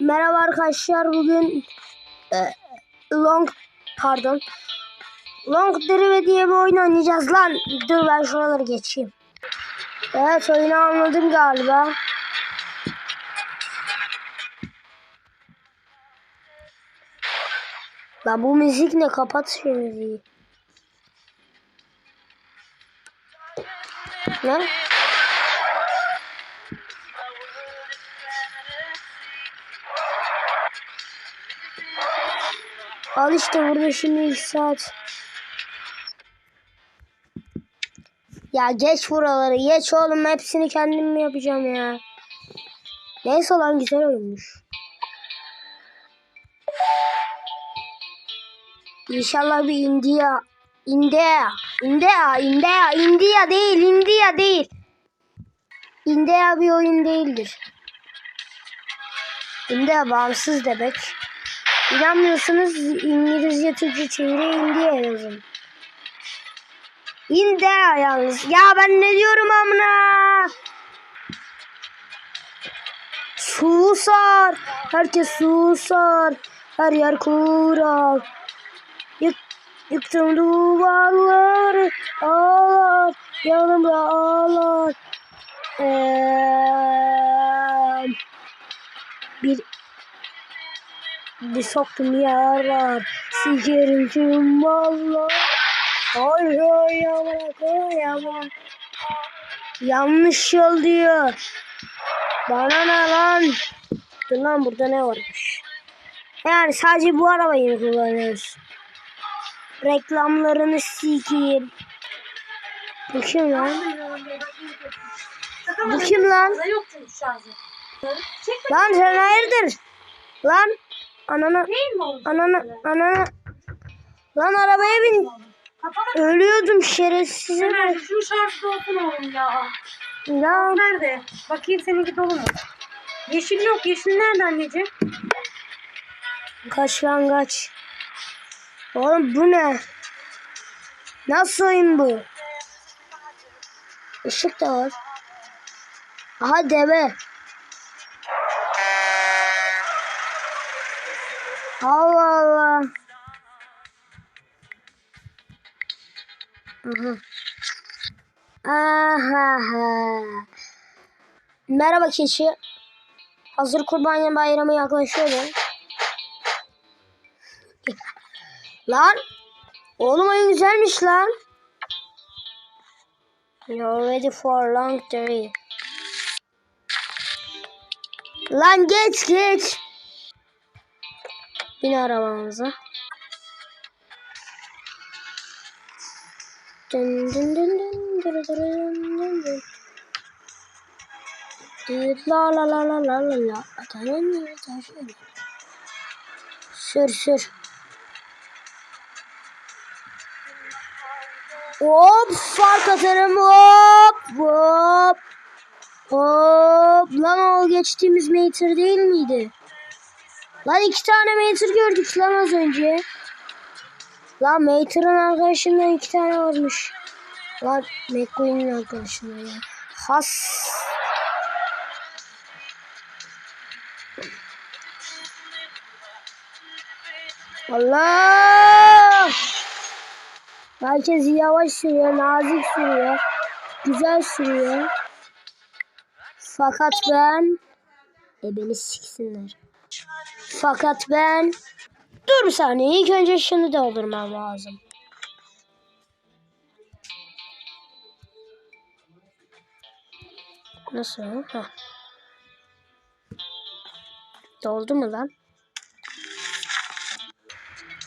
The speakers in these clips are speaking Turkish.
Merhaba arkadaşlar bugün e, long pardon long derive diye bir oyun oynayacağız lan. Dur ben şuraları geçeyim. Evet oyunu anladım galiba. Lan bu müzik ne? Kapat şu müziği. Ne? Al işte burada şimdi ilk saat. Ya geç buraları geç oğlum hepsini kendim mi yapacağım ya. Neyse lan güzel oyunmuş. İnşallah bir India. India. India. India. India değil. India değil. India bir oyun değildir. India bağımsız demek. İnanmıyorsanız İngilizce Türkçe çeviri India yazın. India yalnız. Ya ben ne diyorum amına? Susar. Herkes susar. Her yer kural. Yık, yıktım duvarları. Ağlar. Yanımda ağlar. Ee, bir soktum yarar. Sikerim tüm mallar. Ay ay yaman ay yaman. Yanlış yol diyor. Bana ne lan? Dur lan burada ne varmış? Yani sadece bu arabayı kullanıyoruz. Reklamlarını sikeyim. Bu kim lan? Bu kim lan? Lan sen hayırdır? Lan anana anana anana Lan arabaya bin. Kapalı. Ölüyordum şerefsize Hemen bak. şu şarjda olsun oğlum ya. Lan Nerede? Bakayım seninki dolu mu? Yeşil yok. Yeşil nerede anneciğim? kaç lan kaç. Oğlum bu ne? Nasıl oyun bu? Işık da var. Aha deve. Allah Allah. Aha. Merhaba keçi. Hazır kurban bayramı yaklaşıyor. ya. Lan. Oğlum oyun güzelmiş lan. You're ready for long day. Lan geç geç. Bin arabamıza. Dın dın dın dın dın dın dın. Düt La la la la la la la. Atanın ne taşıyor? Sür sür. Hop fark atarım hop hop hop lan o geçtiğimiz meter değil miydi? Lan iki tane meter gördük lan az önce. Lan meter'ın arkadaşından iki tane varmış. Lan McQueen'in arkadaşından ya. Has. Allah! Herkes yavaş sürüyor, nazik sürüyor, güzel sürüyor. Fakat ben... E beni siksinler. Fakat ben... Dur bir saniye, ilk önce şunu doldurmam lazım. Nasıl? Heh. Doldu mu lan?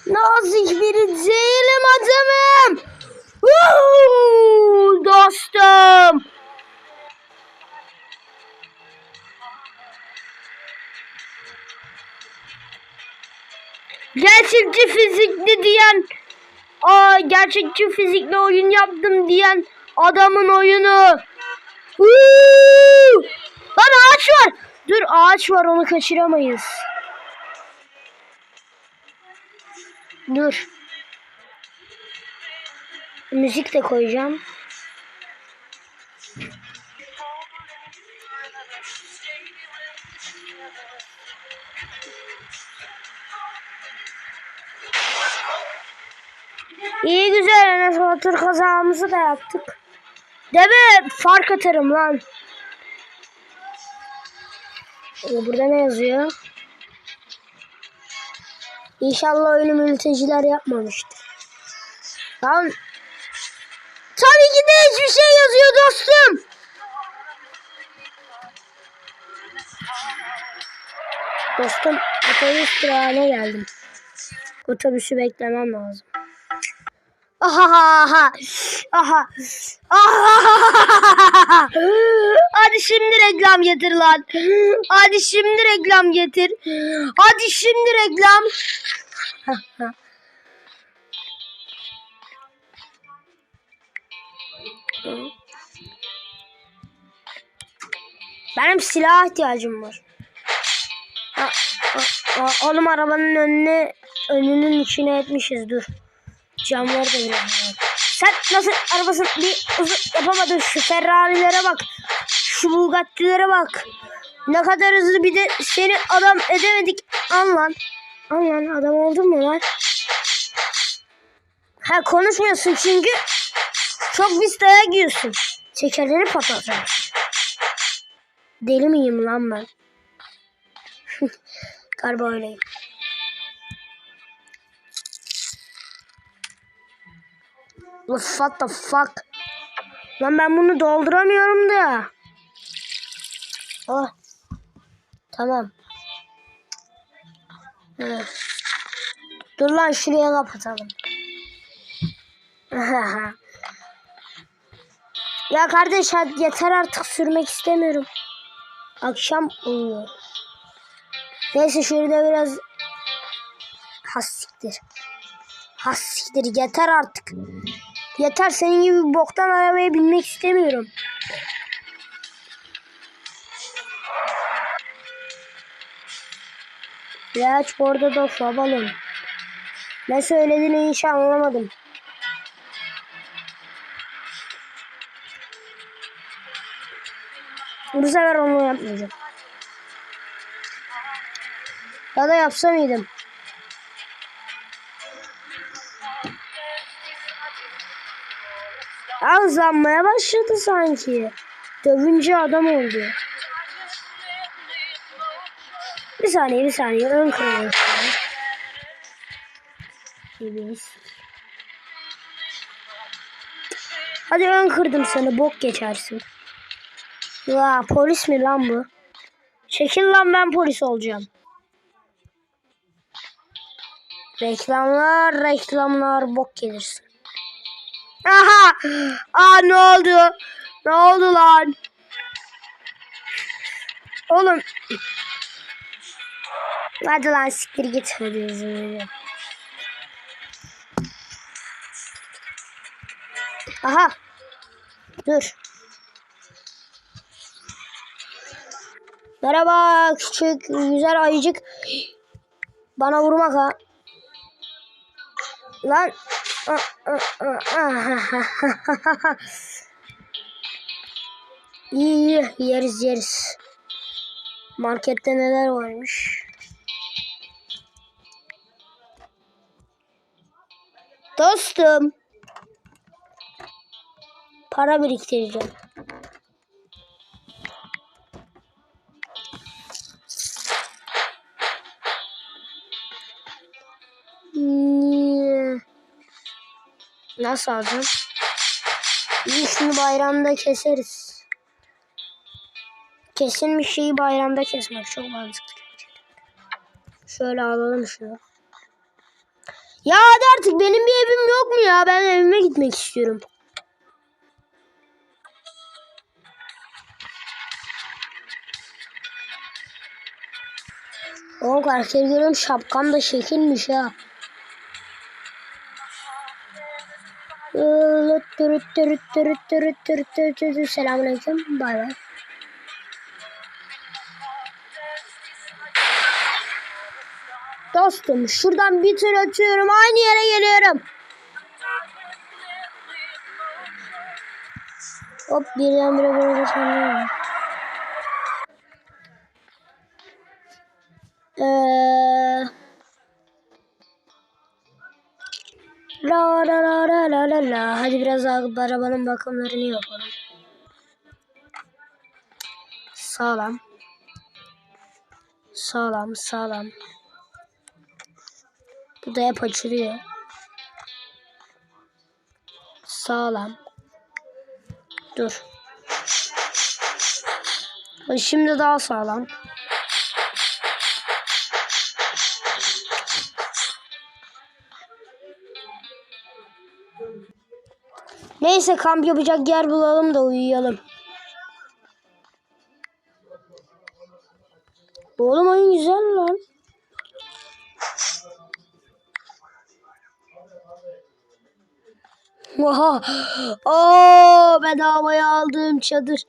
Nazik biri değilim adamım. Woo, dostum. Gerçekçi fizikli diyen, aa, gerçekçi fizikli oyun yaptım diyen adamın oyunu. Woo! Lan ağaç var. Dur ağaç var onu kaçıramayız. Dur. Müzik de koyacağım. Batur kazamızı da yaptık. Deme fark atarım lan. Ee, Burada ne yazıyor? İnşallah oyunu mülteciler yapmamıştır. Lan Tabii ki de hiçbir şey yazıyor dostum. Dostum otobüs durağına geldim. Otobüsü beklemem lazım. Aha aha aha Hadi şimdi reklam getir lan. Hadi şimdi reklam getir. Hadi şimdi reklam. Benim silaha ihtiyacım var. Ha, Oğlum arabanın önüne önünün içine etmişiz dur. Camlar da var. Sen nasıl arabasını bir uzun yapamadın şu Ferrari'lere bak. Şu Bugatti'lere bak. Ne kadar hızlı bir de seni adam edemedik. An lan. An lan adam oldun mu lan? Ha konuşmuyorsun çünkü çok pis dayak yiyorsun. Tekerleri patlatacak. Deli miyim lan ben? Galiba öyleyim. What the fuck? Lan ben bunu dolduramıyorum da. Oh. Tamam. Evet. Dur lan şuraya kapatalım. ya kardeş yeter artık sürmek istemiyorum. Akşam oluyor. Neyse şurada biraz hassiktir. Hassiktir yeter artık. Yeter senin gibi boktan arabaya binmek istemiyorum. Yaç orada da babalım. Ne söylediğini hiç anlamadım. Bu sefer onu yapmayacağım. Ya da yapsa mıydım? Azlanmaya başladı sanki. Dövünce adam oldu. Bir saniye bir saniye ön kırıyor. Biz. Hadi ön kırdım seni bok geçersin. Ya polis mi lan bu? Çekil lan ben polis olacağım. Reklamlar reklamlar bok gelirsin. Aha! Aa ne oldu? Ne oldu lan? Oğlum. Hadi lan siktir git hadi izin Aha. Dur. Merhaba küçük güzel ayıcık. Bana vurmak ha. Lan. İyi iyi yeriz yeriz. Markette neler varmış. Dostum. Para biriktireceğim. Nasıl alacağım? İyi şunu bayramda keseriz. Kesilmiş şeyi bayramda kesmek çok mantıklı. Şöyle alalım şunu. Ya hadi artık benim bir evim yok mu ya? Ben evime gitmek istiyorum. O karakteri görüyorum şapkan da şekilmiş ha. Selamünaleyküm. Bay bay. Dostum şuradan bir tür atıyorum aynı yere geliyorum. Hop birdenbire böyle sanıyorum. Ee, la la la la la la la. Hadi biraz arabanın bakımlarını yapalım. Sağlam. Sağlam, sağlam. Bu da hep açılıyor. Sağlam. Dur. Şimdi daha sağlam. Neyse kamp yapacak yer bulalım da uyuyalım. Oğlum oyun güzel lan. Oha. Oo, bedavaya aldığım çadır.